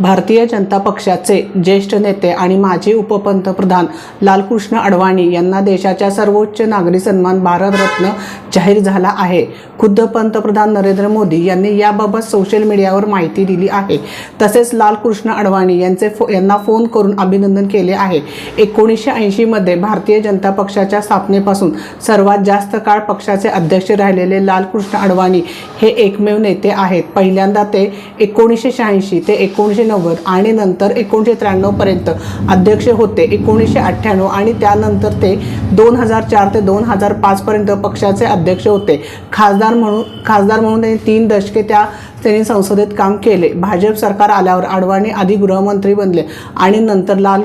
भारतीय जनता पक्षाचे ज्येष्ठ नेते आणि माजी उपपंतप्रधान लालकृष्ण अडवाणी यांना देशाच्या सर्वोच्च नागरी सन्मान भारतरत्न जाहीर झाला आहे. खुद्द पंतप्रधान नरेंद्र मोदी यांनी याबाबत सोशल मीडियावर माहिती दिली आहे. तसेच लालकृष्ण अडवाणी यांचे फो यांना फोन करून अभिनंदन केले आहे. एकोणीसशे ऐंशीमध्ये भारतीय जनता पक्षाच्या स्थापनेपासून सर्वात जास्त काळ पक्षाचे अध्यक्ष राहिलेले लालकृष्ण अडवाणी हे एकमेव नेते आहेत. पहिल्यांदा ते एकोणीसशे शहाऐंशी ते एकोणीसशे नव्वद आणि नंतर एकोणीसशे त्र्याण्णवपर्यंत अध्यक्ष होते. एकोणीसशे अठ्ठ्याण्णव आणि त्यानंतर ते दोन हजार चार ते दोन हजार पाचपर्यंत पक्षाचे अध्यक्ष होते. खासदार म्हणून खासदार म्हणून त्यांनी तीन दशके त्या त्यांनी संसदेत काम केले. भाजप सरकार आल्यावर आडवाणी आधी गृहमंत्री बनले आणि नंतर लाल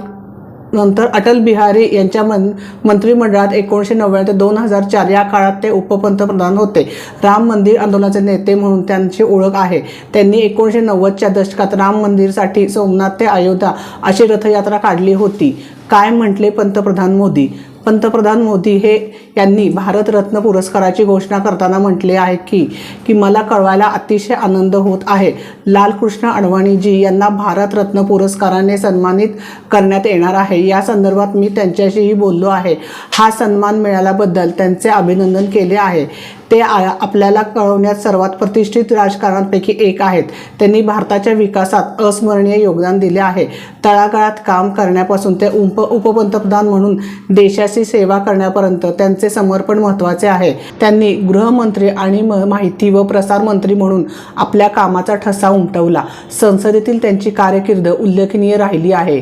नंतर अटल बिहारी यांच्या मन मंत्रिमंडळात एकोणीसशे नव्याण्णव ते दोन हजार चार या काळात ते उपपंतप्रधान होते. राम मंदिर आंदोलनाचे नेते म्हणून त्यांची ओळख आहे. त्यांनी एकोणीसशे नव्वदच्या दशकात राम मंदिरसाठी सोमनाथ ते अयोध्या अशी रथयात्रा काढली होती. काय म्हटले पंतप्रधान मोदी? पंतप्रधान मोदी हे यांनी भारतरत्न पुरस्काराची घोषणा करताना म्हटले आहे की की मला कळवायला अतिशय आनंद होत आहे. लालकृष्ण अडवाणीजी यांना भारतरत्न पुरस्काराने सन्मानित करण्यात येणार आहे. या संदर्भात मी त्यांच्याशीही बोललो आहे. हा सन्मान मिळाल्याबद्दल त्यांचे अभिनंदन केले आहे. ते आ- आपल्याला कळवण्यात सर्वात प्रतिष्ठित राजकारणांपैकी एक आहेत. त्यांनी भारताच्या विकासात अस्मरणीय योगदान दिले आहे. तळागाळात काम करण्यापासून ते उप उपपंतप्रधान म्हणून देशाची सेवा करण्यापर्यंत त्यांचे समर्पण महत्त्वाचे आहे. त्यांनी गृहमंत्री आणि माहिती व प्रसार मंत्री म्हणून आपल्या कामाचा ठसा उमटवला. संसदेतील त्यांची कारकीर्द उल्लेखनीय राहिली आहे.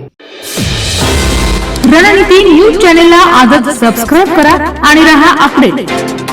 रणनीती न्यूज चॅनेलला आजच सबस्क्राईब करा आणि रहा अपडेट